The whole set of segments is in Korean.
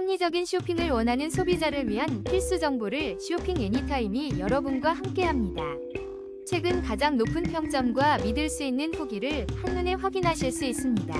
합리적인 쇼핑을 원하는 소비자를 위한 필수 정보를 쇼핑 애니타임이 여러분과 함께합니다. 최근 가장 높은 평점과 믿을 수 있는 후기를 한눈에 확인하실 수 있습니다.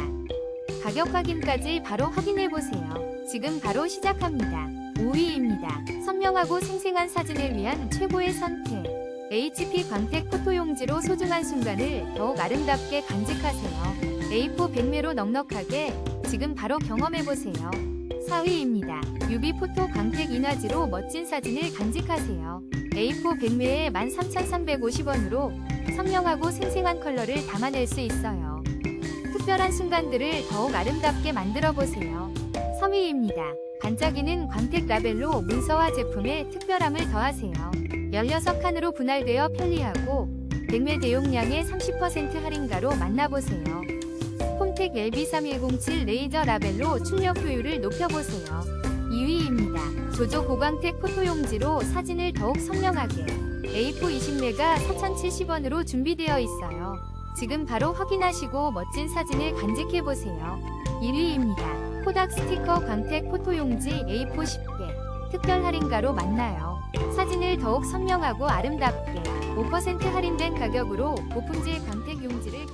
가격 확인까지 바로 확인해 보세요. 지금 바로 시작합니다. 5위입니다. 선명하고 생생한 사진을 위한 최고의 선택. HP 광택 포토용지로 소중한 순간을 더욱 아름답게 간직하세요. A4 백매로 넉넉하게 지금 바로 경험해 보세요. 4위입니다. UV 포토 광택 인화지로 멋진 사진을 간직하세요. A4 백매에 13,350원으로 선명하고 생생한 컬러를 담아낼 수 있어요. 특별한 순간들을 더욱 아름답게 만들어 보세요. 3위입니다. 반짝이는 광택 라벨로 문서와 제품에 특별함을 더하세요. 16칸으로 분할되어 편리하고 백매 대용량의 30% 할인가로 만나보세요. 홈택 LB3107 레이저 라벨로 출력 효율을 높여보세요. 2위입니다. 조조 고광택 포토용지로 사진을 더욱 선명하게 A4 20매가 4,070원으로 준비되어 있어요. 지금 바로 확인하시고 멋진 사진을 간직해보세요. 1위입니다. 코닥 스티커 광택 포토용지 A4 10개 특별 할인가로 만나요. 사진을 더욱 선명하고 아름답게 5% 할인된 가격으로 고품질 광택 용지를